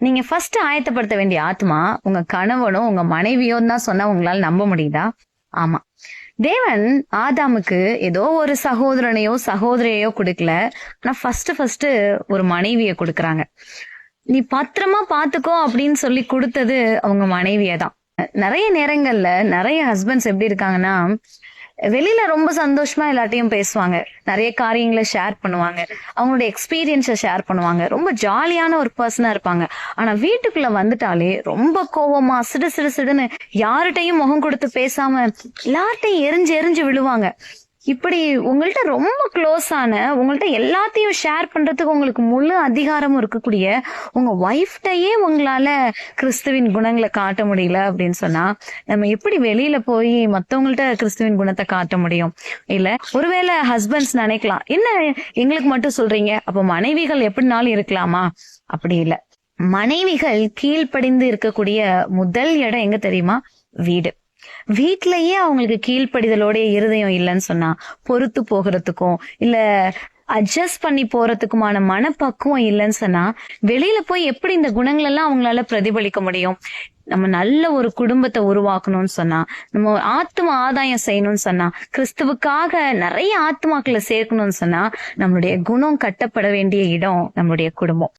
நீங்க ஃபர்ஸ்ட் ஆயத்தப்படுத்த வேண்டிய ஆத்மா உங்க கணவனோ உங்க மனைவியோ தான் சொன்னா உங்களால நம்ப முடியுதா? ஆமா. தேவன் ஆதாமுக்கு ஏதோ ஒரு சகோதரனையோ சகோதரியையோ கொடுக்கல. ஆனா ஃபர்ஸ்ட் ஃபர்ஸ்ட் ஒரு மனைவிய கொடுக்கறாங்க. நீ பத்திரமா பாத்துக்கோ அப்படின்னு சொல்லி கொடுத்தது அவங்க மனைவிய தான் நிறைய நேரங்கள்ல நிறைய ஹஸ்பண்ட்ஸ் எப்படி இருக்காங்கன்னா வெளியில ரொம்ப சந்தோஷமா எல்லாத்தையும் பேசுவாங்க. நிறைய காரியங்களை ஷேர் பண்ணுவாங்க. அவங்களோட எக்ஸ்பீரியன்ஸை ஷேர் பண்ணுவாங்க. ரொம்ப ஜாலியான ஒரு பர்சனா இருப்பாங்க. ஆனா வீட்டுக்குள்ள வந்துட்டாலே ரொம்ப கோவமா சிடு சிடு சிடுன்னு யார்கிட்டையும் முகம் கொடுத்து பேசாம எல்லார்ட்டையும் எரிஞ்சு எரிஞ்சு விழுவாங்க. இப்படி உங்கள்கிட்ட ரொம்ப க்ளோஸ் ஆன உங்கள்கிட்ட எல்லாத்தையும் ஷேர் பண்றதுக்கு உங்களுக்கு முழு அதிகாரமும் இருக்கக்கூடிய உங்க ஒய்ஃப்டையே உங்களால கிறிஸ்துவின் குணங்களை காட்ட முடியல அப்படின்னு சொன்னா நம்ம எப்படி வெளியில போய் மத்தவங்கள்ட்ட கிறிஸ்துவின் குணத்தை காட்ட முடியும்? இல்ல ஒருவேளை ஹஸ்பண்ட்ஸ் நினைக்கலாம் என்ன எங்களுக்கு மட்டும் சொல்றீங்க? அப்ப மனைவிகள் எப்படினாலும் இருக்கலாமா? அப்படி இல்ல. மனைவிகள் கீழ்ப்படிந்து இருக்கக்கூடிய முதல் இடம் எங்க தெரியுமா? வீடு. வீட்லயே அவங்களுக்கு கீழ்ப்படிதலோட இருதயம் இல்லைன்னு சொன்னா பொறுத்து போகிறதுக்கும் இல்ல அட்ஜஸ்ட் பண்ணி போறதுக்குமான மனப்பக்குவம் இல்லைன்னு சொன்னா வெளியில போய் எப்படி இந்த குணங்கள் எல்லாம் அவங்களால பிரதிபலிக்க முடியும்? நம்ம நல்ல ஒரு குடும்பத்தை உருவாக்கணும்னு சொன்னா நம்ம ஆத்ம ஆதாயம் செய்யணும்னு சொன்னா கிறிஸ்துவுக்காக நிறைய ஆத்மாக்களை சேர்க்கணும்னு சொன்னா நம்மளுடைய குணம் கட்டப்பட வேண்டிய இடம் நம்மளுடைய குடும்பம்.